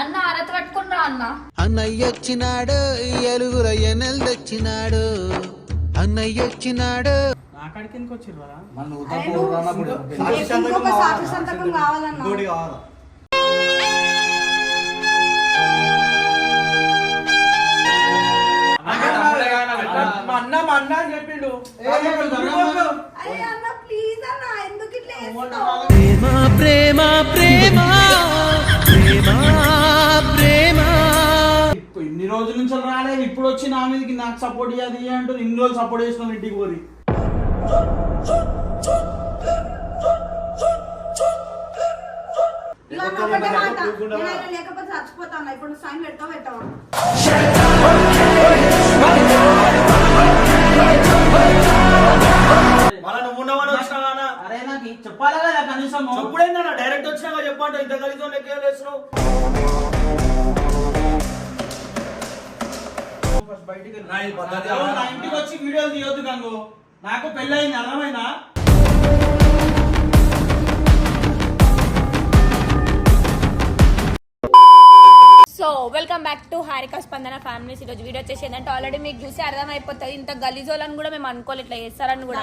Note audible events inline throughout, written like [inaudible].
అన్న అరత పట్టుకుని రా అన్న. అన్నయ్యొచ్చినాడు ఎలుగుల ఎన్నెలు తెచ్చినాడు. అన్నయ్యొచ్చినాడు నాకాడికి ఎందుకు వచ్చిర్రా ఇంకొక సాక్షి సంతకం కావాలన్నా? మా అన్న మా అన్న అని చెప్పిండు. అరే అన్న ప్లీజ్ అన్న ఎందుకు ఇట్లా చేస్తున్నావు? ప్రేమ ప్రేమ ప్రేమ. రోజుల నుంచి రాలేదు ఇప్పుడు వచ్చి నా మీదకి నాకు సపోర్ట్ ఇవ్వదు ఇయ్య అంటూ ఇన్ని రోజులు సపోర్ట్ చేసిన ఇంటికి పోయి లేకపోతే చచ్చిపోతాను ఇప్పుడు సైన్ పెడతావు పెట్టవా? అరే నాకు చెప్పాలా కనీసం? చెప్పుడేందన్న? డైరెక్ట్ వచ్చినావా చెప్పంటే ఇంత కలిసి లెక్క వేస్తున్నావు. పద్ధతి నా. ఇంటికి వచ్చి వీడియోలు తీయొద్దు గంగు నాకు పెళ్ళయింది అర్థమైనా so welcome back to Harika Spandana families ఈరోజు వీడియో వచ్చేసి ఏంటంటే ఆల్రెడీ మీకు చూసి అర్థమైపోతుంది. ఇంత గలీజోలని కూడా మేము అనుకోలేదు ఇట్లా చేస్తారని కూడా?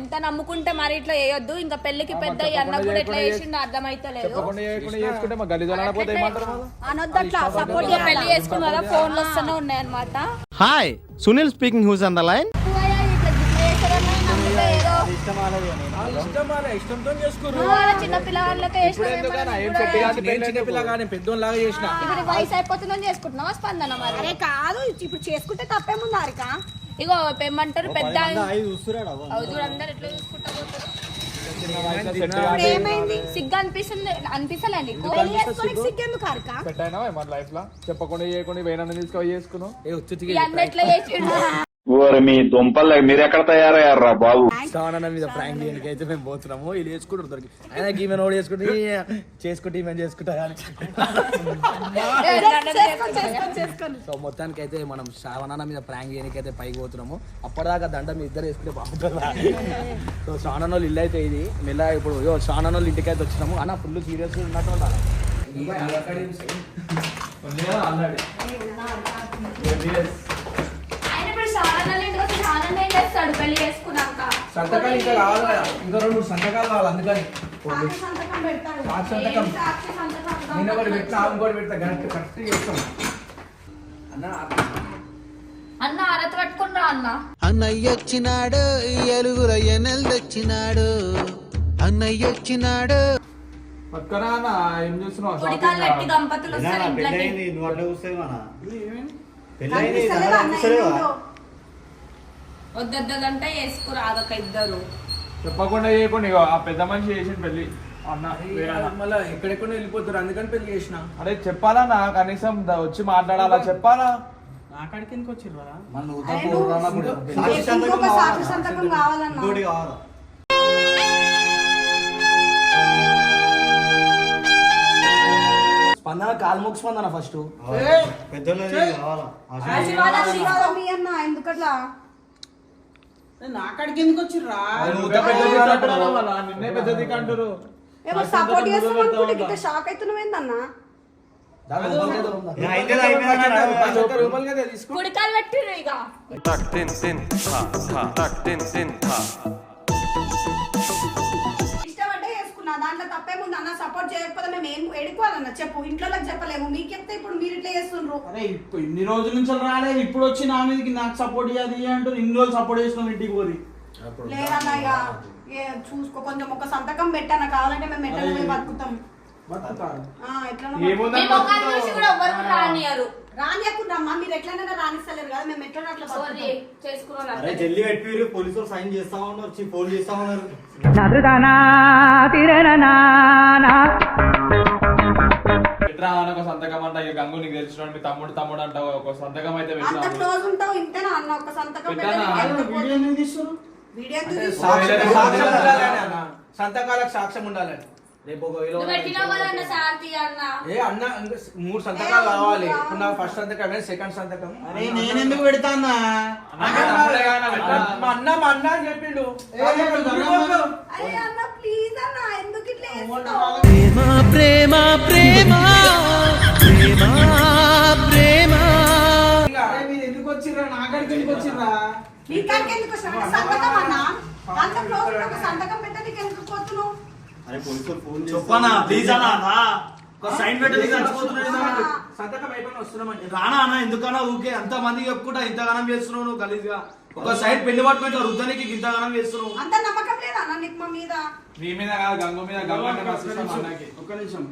ఎంత నమ్ముకుంటే మరి ఇట్లా చేయొద్దు. ఇంకా పెళ్ళికి పెద్ద అన్న కూడా ఎట్లా చేసిండో అర్థమైతలేదు. పెళ్ళి చేసుకున్న కదా ఫోన్లు వస్తూనే ఉన్నాయి అనమాట hi Sunil speaking who's on the line వయసు అయిపోతుందని చేసుకుంటున్నావా స్పందన మరి? అరే కాదు ఇప్పుడు చేసుకుంటే తప్పేముంది హారిక ఇగో ఏమంటారు పెద్ద అందరు ఎట్లా చూసుకుంటా ఏమైంది? సిగ్గు అనిపిస్తుంది అనిపిస్తలే నీకు మన లైఫ్లో చెప్పకుండా చేయకుండా తీసుకొని చేసుకున్నావు? ఎట్లా ఓరి మీ దుంపలు మీరు ఎక్కడ తయారయ్యారా బాబు? శ్రావణ మీద ప్రాంక్ చేయడానికి అయితే మేము పోతున్నాము. వీళ్ళు వేసుకుంటారు దొరికి. అయినా ఈమె నోడు చేసుకుంటే చేసుకుంటే ఈమె చేసుకుంటా కానీ సో మొత్తానికి అయితే మనం శ్రావణ మీద ప్రాంక్ చేయడానికి అయితే పైకి పోతున్నాము. అప్పటిదాకా దండ మీ ఇద్దరు వేసుకుంటే బాగుంటుందా? సో శ్రావణ వాళ్ళు ఇల్లు అయితే ఇది. మెల్ల ఇప్పుడు యో శ్రావణ వాళ్ళు ఇంటికి అయితే వచ్చినాము. అన్న ఫుల్ సీరియస్ ఉన్నట్టు ఉండాలి ఆయన ఇప్పుడు చాలా ఇంటికి వచ్చి చాలా ఏం చేస్తాడు పెళ్ళి చేసుకున్నాక. సంతకాలు ఇంకా కావాలి కదా. ఇంకా రెండు సంతకాలు కావాలి అందుకని. సాక్షి సంతకం పెడతాడు సాక్షి సంతకం. ఏం సాక్షి సంతకం? నేను ఒకటి పెట్టిన ఆమె కూడా పెడతా కరెక్ట్ కరెక్ట్ చేస్తాం. అన్న అన్న అరత పట్టుకుని రా అన్న అన్నయ్యొచ్చినాడు ఎలుగుల ఎన్నెలు తెచ్చినాడు. అన్నయ్యొచ్చినాడు పక్కన అన్న, ఏం చేస్తున్నావు? కుడికాలు పెట్టి దంపతులు వస్తారు ఇంట్లోకి. కనిపిస్తలేదా అన్న ఏందో? వద్దొద్దంటే వేసుకురు ఆగక ఇద్దరు. చెప్పకుండా చేయకుండా ఆ పెద్ద మనిషి చేసిన పెళ్ళి అన్న. మళ్ళీ ఎక్కడెక్కడ వెళ్ళిపోతారు అందుకని పెళ్ళి చేసిన. అరే చెప్పాలన్నా కనీసం ద- వచ్చి మాట్లాడాలా? చెప్పాలా? నాకాడికి ఎందుకు వచ్చిర్రా అరే నువ్వు ఇంకొక సాక్షి సంతకం కావాలన్నా. స్పందన కాలు మొక్కు స్పందన ఫస్ట్. ఆశీర్వాదం అన్న ఎందుకట్లా? నాకాడికి ఎందుకు వచ్చిర్రా? నిన్నే పెద్ద దిక్కు అంటారు ఏమో సపోర్ట్ చేస్తాం అనుకుంటే ఇంత షాక్ కదా తీసుకో కుడికాలు పెట్టిరు ఇక. ఇష్టపడ్డే దాంట్లో తప్పేముంది అన్న సపోర్ట్ చేయకపోతే మేము ఏం ఎడుకోవాలన్న చెప్పు ఇంట్లో చెప్పలేము. మీకు చెప్తే ఇప్పుడు మీరు ఇట్లా చేస్తుండ్రు? అరే ఇప్పుడు ఇన్ని రోజుల నుంచి రాలేదు ఇప్పుడు వచ్చి నా మీదకి నాకు సపోర్ట్ ఇయ్య అంటూ ఇన్ని రోజులు సపోర్ట్ చేసిన ఇంటికి పోయి. లేదన్న ఇక ఏ చూసుకో కొంచెం ఒక సంతకం పెట్టాను కావాలంటే మేము ఎట్లా బతుకుతాం. బతుకుతారు. ఆ, ఎట్లనో ఏముందని మీ ముఖాన్ని చూసి కూడా ఎవ్వరు రానియరు రానియకుండ్రమ్మా మీరు ఎట్లనైనా రాణిస్తలేరు కదా మేము ఎట్లా అట్లా సారీ. చేసుకున్నాను అరే జల్లి పోలీసులు సైన్ చేస్తా ఉన్నారు వచ్చి ఫోన్ చేస్తా ఉన్నారు. పెట్టరా అని ఒక సంతకం అంట ఇక గంగు నీకు తెలిసిన మీ తమ్ముడు తమ్ముడు అంటావు ఒక సంతకం అయితే అంత పెట్టినా క్లోజ్ ఉంటావు ఇంతేనా అన్న? ఒక సంతకం పెట్టానా? పెట్టాలి వీడియో ఎందుకు తీస్తారు వీడియో ఎందుకు తీస్తున్నావు? సాక్ష్యం సాక్ష్యం ఉండాలని అన్న. సంతకాలకు సాక్ష్యం ఉండాలని రేపు ఒక వేలో నువ్వు పెట్టినావు కదన్న శాంతి అన్న. ఏ అన్న ఇంకా మూడు సంతకాలు కావాలి. ఇప్పుడు నా ఫస్ట్ సంతకం సెకండ్ సంతకం. అరే నేను ఎందుకు పెడతా అన్న? తమ్ముడే కదా పెట్టా. మా అన్న మా అన్న అని చెప్పిండు? ప్రేమ ప్రేమ ప్రేమ. ప్రేమ ప్రేమ. మీరు ఎందుకు వచ్చిర్రా? నాకాడికి ఎందుకు వచ్చిర్రా? నీ కాడికి ఎందుకు వచ్చినావు? సంతకం అన్నా? అంత క్లోజ్ సంతకం పెట్టడానికి ఎందుకు పోతున్నావు? చెప్పనా ప్లీజ్ అన్న అన్న. ఒక సైన్ పెట్టదు చచ్చిపోతున్నాడు ఆ. సంతకం అయిపోయిన వస్తున్నామని రానా అన్న ఎందుకన్నా ఊకే? అంత మంది చెప్పుకుంటా ఇంతగానం చేస్తున్నావు నువ్వు గలీజ్గా. ఒక సైడ్ పెళ్ళి పట్టుకుంటే రుద్దనికి ఇంతగానం చేస్తున్నావు. అంత నమ్మకం లేదా అన్న నీకు మా మీద? నీ మీద కాదు గంగు మీద గంగు అంటే ఒక్క నిమిషం, అన్నకి ఒక్క నిమిషం.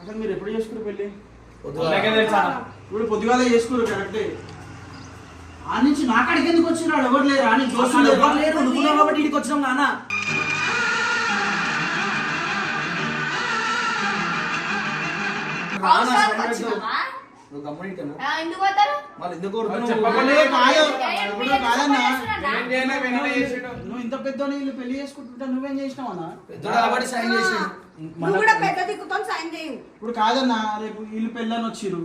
అసలు మీరు ఎప్పుడు చేసుకున్నారు పెళ్ళి నాకే తెలుసా ఇప్పుడు పొద్దుగాల చేసుకున్నారు కరెక్టే ఆ నుంచి నాకాడికి ఎందుకు వచ్చినాడు ఎవరు లేరు? అని అసలు చూస్తున్నాడు ఎవరు లేరు? అనుకున్నావు కాబట్టి ఇక్కడికి వచ్చినాం నాన్న. నువ్వు. ఆ, ఎందుకు పోతారు? మళ్ళీ. నువ్వు ఇంత పెద్ద వీళ్ళు పెళ్ళి చేసుకుంటుంటే నువ్వేం చేసినావు అన్న? కాబట్టి సైన్ చేసిండు. నువ్వు కూడా పెద్ద దిక్కుతో సైన్ చేయు ఇప్పుడు కాదన్నా రేపు వీళ్ళు పెళ్ళని వచ్చిర్రు.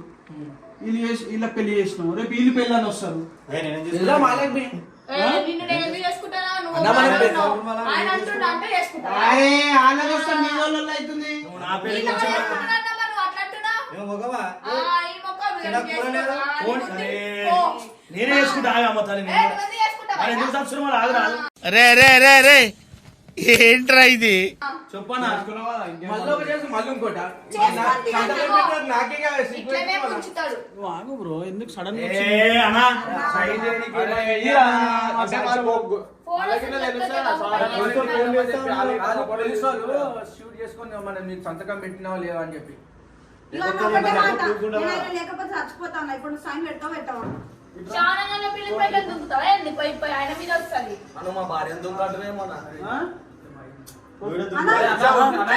వీళ్ళు చేసి వీళ్ళకి పెళ్ళి చేసినావు. రేపు వీళ్ళు పెళ్ళని వస్తారు. ఆయన అంటున్నా అంటే మీ వాళ్ళు అవుతుంది. నువ్వు మగవా? నేనే అమ్మ తల్లి ఎందుకు చేసుకుంటావా? మరి ఎందుకు తప్పు మరి ఆగు రాదు రే రే రే ఏంట్రా ఇది? చెప్పనా ఆగు బ్రో ఎందుకు సడన్ సంతకం పెట్టినావా లేవా అని చెప్పి. లేకపోతే చచ్చిపోతాను ఇప్పుడు సైన్ పెడతావు పెట్టావా? చాలా నెలల పిల్లి పైన దుంకుతావా? ఏంది? పోయి పోయి ఆయన మీద వస్తుంది. మా భార్య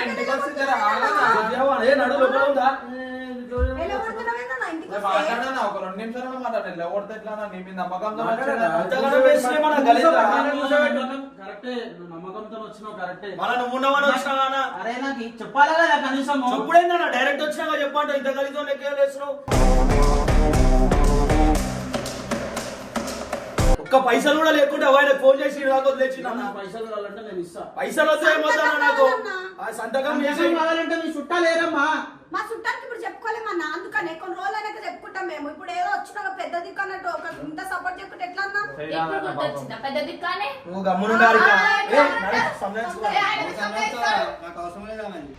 ఇంటికి నడు లోపల ఉందా? మాట్లాడానా? ఒక రెండు నిమిషాలు ఎట్లా? నీ మీద నమ్మకంతో. కరెక్టే. నమ్మకంతో వచ్చినావు కరెక్టే. మన? అరే నాకు చెప్పాలా కనీసం? డైరెక్ట్ చెప్పంట ఇంత లెక్క వేస్తున్నావు. ఒక్క పైసలు కూడా లేకుంటే ఆయన ఫోన్ చేసి నాకు వదిలేసి పైసలు కావాలంటే నేను ఇస్తా. పైసలు వస్తే ఏమవుతాను నాకు. ఆ సంతకం చేసి పైసలు కావాలంటే మీ చుట్టాలేరమ్మా మా చుట్టానికి ఇప్పుడు చెప్పుకోలేమన్నా అందుకనే కొన్ని రోజులు అయినాక చెప్పుకుంటాం మేము. ఇప్పుడు ఏదో వచ్చిన ఒక పెద్ద దిక్కు అన్నట్టు ఒక ఇంత సపోర్ట్ చెప్పుకుంటే ఎట్లా అన్నా? గుర్తొచ్చిందా? పెద్ద దిక్కానే? నువ్వు ఏ, నడు.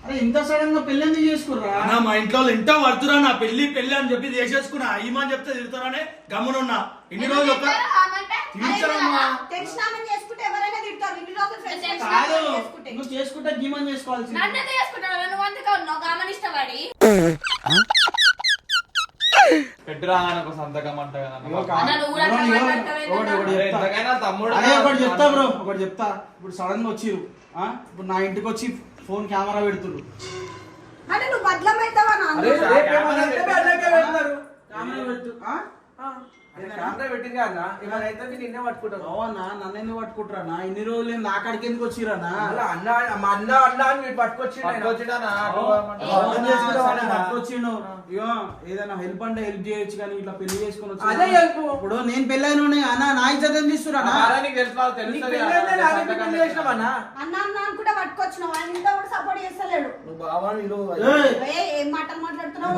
అరే ఇంత సడన్గా పెళ్ళి ఎందుకు చేసుకుర్రా? అన్న మా ఇంట్లో వాళ్ళు ఇంట పడుతురా నా పెళ్ళి పెళ్ళి అని చెప్పి చేసేసుకున్నా. ఈమని చెప్తే తిడతారనే? గమ్మునున్నా ఇన్ని రోజులు ఒక చేసుకుంటే ఎవరైనా తిడతారు. ఇన్ని రోజులు friends కాదు. తెలిసినామని చేసుకుంటే నువ్వు చేసుకుంటే గీమని చేసుకోవాల్సింది. నన్ను చేసుకుంటావు? నువ్వు ఉన్నావు. ఒక సంతకం అంట తమ్ముడు? ఒకటి చెప్తా బ్రో ఒకటి చెప్తా. ఇప్పుడు సడన్గా వచ్చిరు ఆ? ఇప్పుడు నా ఇంటికి వచ్చి ఫోన్ కెమెరా పెడుతురు అంటే నువ్వు బదలమైతావా నాన్న పట్టుకుంటారు. ఇన్ని రోజులు? నా కాడికి ఎందుకు వచ్చిరన్నా అన్న మా అన్న అన్న అని? పట్టుకొచ్చిండు ఇగో ఏదైనా హెల్ప్ అంటే హెల్ప్ చేయొచ్చు కానీ ఇట్లా పెళ్ళి చేసుకొని వచ్చి అదే help. ఇప్పుడు నేను పెళ్ళైన అన్న నా ఇజ్జత్ ఏం పెళ్ళి! ఏ ఏం మాటలు మాట్లాడుతున్నావు?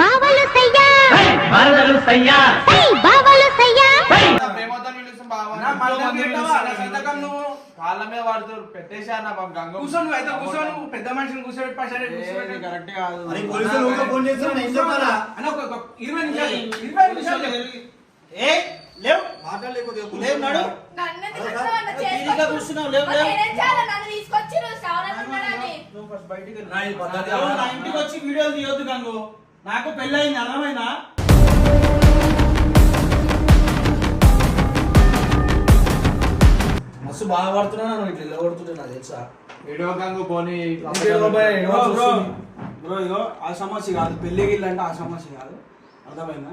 బావలు సయ్యా. ఏయ్, బావలు సయ్యా. నా ప్రేమతో పిలుస్తాం బావ. నా మళ్ళా ఇంట్లో మంది పెట్టవా? పిలుస్తారు. నా సంతకం నువ్వు. కాళ్ళ మీద పడుతారు పెట్టేసా నా పాపం గంగ. కూర్చో నువ్వు అయితే కూర్చో నువ్వు. పెద్ద మనిషిని కూర్చోబెట్టి కూర్చోబెట్టి. కరెక్ట్ కాదు. ఇరవై నిమిషాలు ఇరవై నిమిషాలు. ఏ మాట్లాడలేకపోతే నడు. కూర్చున్నావు లేవు నువ్వు ఫస్ట్ బయటికి వెళ్ళు. నా ఈ పద్ధతి ఎవరు నా ఇంటికి వచ్చి వీడియోలు తీయొద్దు గంగు. నాకు పెళ్ళయింది అర్థమైందా? మస్తు బాగా పడుతున్నా నువ్వు ఇట్లా ఇలా కొడుతుంటే నాకు తెలుసా? వీడియో గంగు పోనీ బ్రో ఇగో ఆ సమస్య కాదు. పెళ్ళి గిల్లు అంటే ఆ సమస్య కాదు. అర్థమైందా?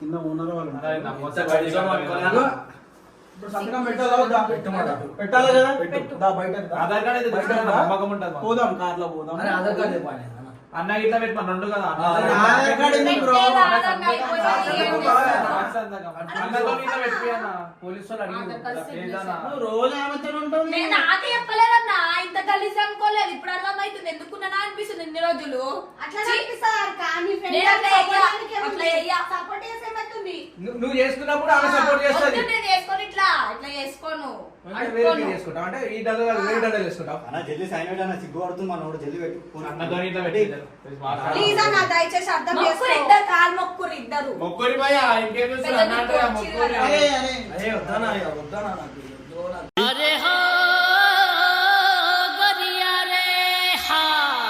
కింద ఓనర్ వాళ్ళు. ఇప్పుడు సంతకం పెట్టాలా వద్దా? పెట్టాలా కదా? మాకు. పోదాం కార్లో పోదాం. ఆధార్ కార్డు చెప్పాలి అన్న. ఇట్లా పెట్టి మన రెండు కదా? అన్నతో ఇట్లా పెట్టి అన్న. పోలీసు రోజు ఆమెతో ఉంటావు నేను నాకే చెప్పలేదన్నా. ఇంత కలిసి అనుకోలేదు. ఇప్పుడు అర్థమవుతుంది ఎందుకున్నానా అనిపిస్తుంది ఇన్ని రోజులు? అట్లా అనిపిస్తారు కానీ. సపోర్ట్ నువ్వు నువ్వు చేసుకున్నప్పుడు ఆమె సపోర్ట్ చేస్తుంది. నేను చేసుకొని ఇట్లా ఇట్లా చేసుకోను. వేరే చేసుకుంటావు? అంటే ఈ దండలు కాదు, వేరే దండలు చేసుకుంటావు? అన్న జల్దీ సైన్ పెట్టాను సిగ్గుపడుతుంది మనోడు జల్దీ పెట్టు. అన్నతో ఇట్లా పెట్టి మాట్లాడు. ప్లీజ్ అన్న దయచేసి అర్థం మొక్కురు చేసుకో. ఇద్దరు కాలు మొక్కురు ఇద్దరు. మొక్కురి భయ ఇంకేం చేస్తారు అన్న అంటే ఆ మొక్కురి. అరే అరే అరే వద్దానా ఇక వద్దానా నాకు.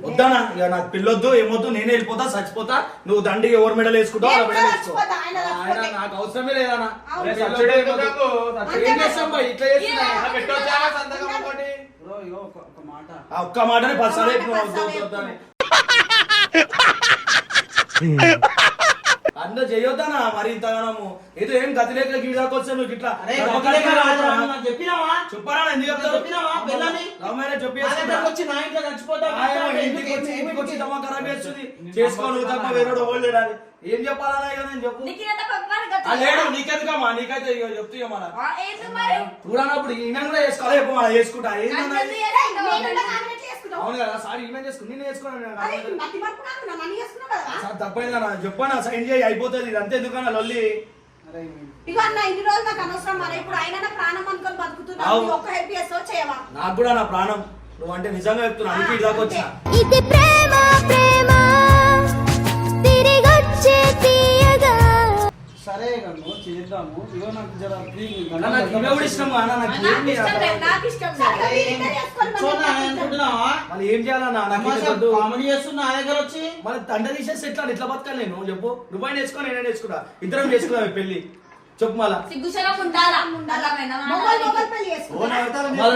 వద్దానా ఇక నాకు పిల్లొద్దు ఏమొద్దు నేనే వెళ్ళిపోతా చచ్చిపోతా నువ్వు దండికి ఎవరి మెడలు వేసుకుంటావు వాళ్ళ మెడలు వేసుకో చచ్చిపోతా, ఆయన ఆయన చచ్చిపోతే. నాకు అవసరమే లేదన్నా అవును. అరే సబ్సిడీ సబ్సిడీ ఎందుకు ఎందుకు? నాకు? ఏం చేస్తాం బాయ్ ఇట్లా చేస్తున్నా అన్న పెట్టొచ్చా సంతకం ఒకటి? బ్రో ఇగో ఒక ఒక మాట ఆ ఒక్క మాటనే పది సార్లు ఒక్క చెప్పినావు, మాట వద్దు, పది వద్దు, సార్లు వద్దు అని. అందరూ చేయొద్దనా మరి ఇంతగానము. ఏదో ఏం గతి లేక గీడాకి వచ్చా నువ్వు ఇట్లా చెప్పినావా? చెప్పరా ఎందుకు చెప్తావు తప్ప ఏం చెప్పాలన్నా ఇక నేను చెప్పు. లేడు నీకెందుకమ్మా? నీకైతే చెప్తూ మన చూడనప్పుడు ఈయన కూడా చేసుకోవాలి? చెప్పు మన చేసుకుంటా. చేసుకుంటావు? అవును కదా సార్ ఈమె చేసుకుని నేను చేసుకున్నాను చెప్పనా సైన్ చేయి అయిపోతుంది ఇదంతా ఎందుకన్నా లొల్లి? ఇగో అన్న ఇన్ని రోజులు నాకు అనవసరం మరి ఇప్పుడు ఆయన ప్రాణం అనుకొని బతుకుతున్నా అవు. నువ్వు ఒక్క హెల్ప్ చేస్తావు చేయవా? నాకు కూడా నా ప్రాణం. నువ్వు అంటే నిజంగా చెప్తున్నా అందుకే ఇది ప్రేమ ప్రేమ ఇగో నాకు జర ప్లీజ్ అన్న, నాకు ఈమె కూడా ఇష్టం అన్న నాకు ఏం మళ్ళీ చేయాలన్నా నాకు ఇది తమాషా వద్దు. కామెడీ చేస్తున్నా నా దగ్గర వచ్చి? మళ్ళీ తండ తీసేసి ఎట్లా ఎట్లా బతకాలి నేను? చెప్పు. నువ్వు నేర్చుకో నేనే నేర్చుకుంటా ఇద్దరం ఈ పెళ్ళి చెప్పు మళ్ళా.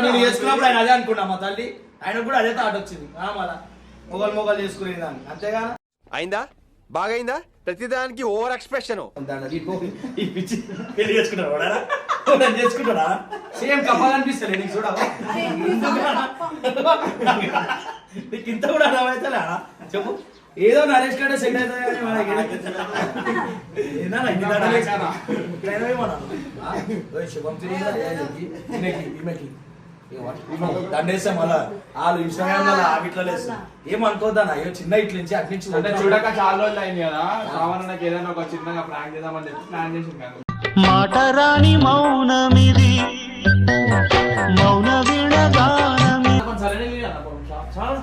నేను చేసుకున్నప్పుడు ఆయన అదే అనుకున్నా మా తల్లి. ఆయన కూడా అదే థాట్ వచ్చింది. ఆ మళ్ళా. మొగలు మొగలు చేసుకునేది దాన్ని అంతేగా అయిందా? బాగైందా? ప్రతిదానికి ఓవర్ ఎక్స్ప్రెషన్. ఈ పిచ్చి పెళ్ళి చేసుకుంటాడు చేసుకుంటాడా? సేమ్ కప్పగా అనిపిస్తలే నీకు. నీకు ఇంత కూడా అర్థమవుతలే చెప్పు. ఏదో నరేష్ గడ్డ సెట్ అవుతుంది శుభం దండేస్తే మళ్ళా వాళ్ళు ఇన్స్టాగ్రామ్లో ఆవిట్లో వేస్తారు ఏమనుకోద్దానా అయ్యో చిన్న ఇట్ల నుంచి అటు నుంచి అంటే చూడక చాలా. రోజులు అయింది కదా నాకు ఏదైనా ఒక చిన్నగా ప్రాంక్ చేద్దామని చెప్పి ప్లాన్ చేసింది కదా కొంచెం సరైన నీళ్ళు అన్న, కొంచెం చా- చాలా.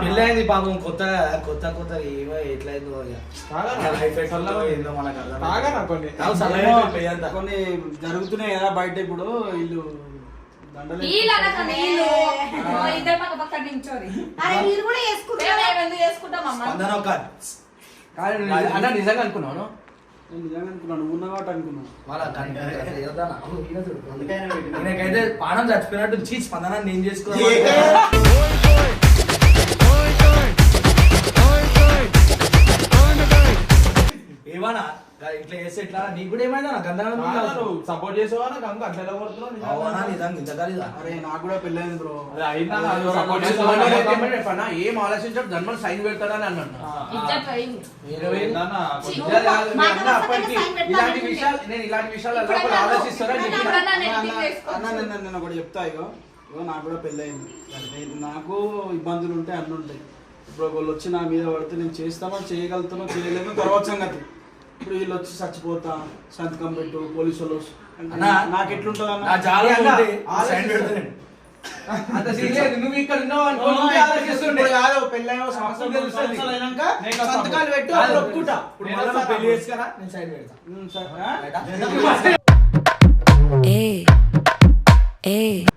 పెళ్ళైంది పాపం కొత్తగా కొత్త కొత్త ఏమో ఎట్లయిందో కొన్ని? జరుగుతున్నాయి కదా బయట ఇప్పుడు వీళ్ళు దండలు నీళ్ళు అనక నీళ్ళు ఓ, ఇద్దరు పక్క పక్క నించోరి. అరే ఏమన్నా ఇట్లా చేస్తే ఇట్లా నీకు కూడా ఏమైందా? గంధనం కాదా నువ్వు సపోర్ట్ చేసేవా? నాకు అంక అట్లా ఎలా కొడుతున్నావు నిజంగా? అవునా? నిజంగా ఇంత కలిదా అరే నాకు కూడా పెళ్ళైంది బ్రో. సపోర్ట్? ఏమని ఏం ఆలోచించాడు? జన్మలు సైన్ పెడతాడని అన్నాను ఆ, ఆ. ఇజ్జత్ పోయింది ఏందన్నా, కొంచెం- చిన్న- ఇదే కాదు, మీ మాట అన్న వరుసగా అప్పటికి ఇలాంటి. విషయాలు నేను ఇలాంటి విషయాలు ఇప్పుడు చెప్పిన నేను నేను నేను ఒకటి చెప్తా ఇగో. ఇగో నాకు కూడా పెళ్ళయింది. నాకు ఇబ్బందులు ఉంటాయి అన్నీ ఉంటాయి ఇప్పుడు వాళ్ళు వచ్చి నా మీద పడితే నేను చేస్తానో చేయగలుగుతానో చేయలేను తర్వాత సంగతి. ఇప్పుడు వీళ్ళు వచ్చి చచ్చిపోతా సంతకం పెట్టు పోలీసు వాళ్ళు నాకు ఎట్లుంటుంది నా అన్న చాలా అన్న, ఉంది. ఆలోచిస్తా. సైన్ పెడతాను అంత సీరియస్ నువ్వు ఇక్కడ ఉన్నావు అనుకో అవునా, నువ్వే ఆలోచిస్తుండే. ఇప్పుడు కాదు పెళ్ళైన సంవత్సరం అప్పుడు రెండు సంవత్సరాలు అయినాక నేను వస్తా. సంతకాలు పెట్టు కాదు, అప్పుడు ఒప్పుకుంటా. ఇప్పుడు మళ్ళీ నువ్వు పెళ్ళి చేసుకురా నేను సైన్ పెడతా. ఉమ్, సరే, ఆ?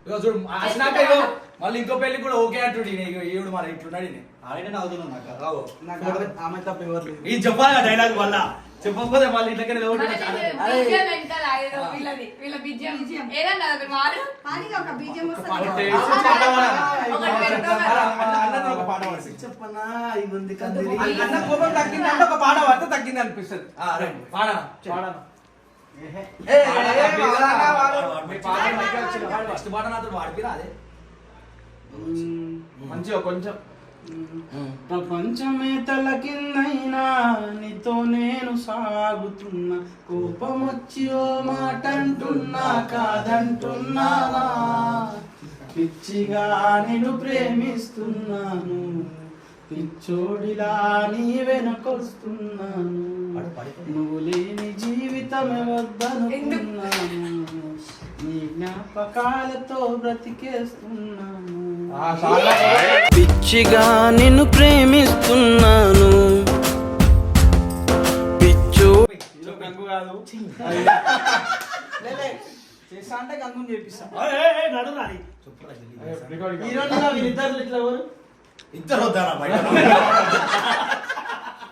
ఇగో చూడు మళ్ళీ ఇంకో పెళ్ళి కూడా ఓకే అంటుడు ఈవిడు మన ఇట్లున్నాడు ఈయన. ఆల్రెడీ నవ్వుతున్నాను నాకు రావు. నాకు ఆమె- తప్ప ఎవరు లేదు ఇది చెప్పాలి డైలాగ్ వల్ల చెప్పకపోతే మళ్ళీ ఇంట్లోకి బిజియం వెనకాల ఏదో వీళ్ళది వీళ్ళ బిజియం ఏదన్నా అది మారు కానీ ఒక బీజం ఒకటి వస్తుంది వేసి పాట పాడాలి. ఒకటి పెట్టుకోగలరా? అన్నది ఒక పాట పాడు. చెప్పనా ఇది ఉంది కందిరి అన్న కోపం తగ్గింది అంటే ఒక పాట పడితే తగ్గింది అనిపిస్తుంది. పాడనా? పాడను. పాట నాతో అదే మంచిగా కొంచెం. ప్రపంచమే తల కిందైనా నీతో నేను సాగుతున్నా కోపం వచ్చి ఓ మాట అంటున్నా కాదంటున్నానా పిచ్చిగా నేను ప్రేమిస్తున్నాను. పిచ్చోడిలా నీ వెనకొస్తున్నాను. నువ్వు లేని జీవితమే వద్దనుకున్నాను. జ్ఞాపకాలతో బ్రతికేస్తున్నాను. పిచ్చిగా నిన్ను ప్రేమిస్తున్నాను. పిచ్చు. గంగు కాదు. చేస్తా అంటే గంగుని చేపిస్తా వీళ్ళిద్దరు ఇట్లా ఎవరు? ఇద్దరు వద్దారా బయట? [laughs]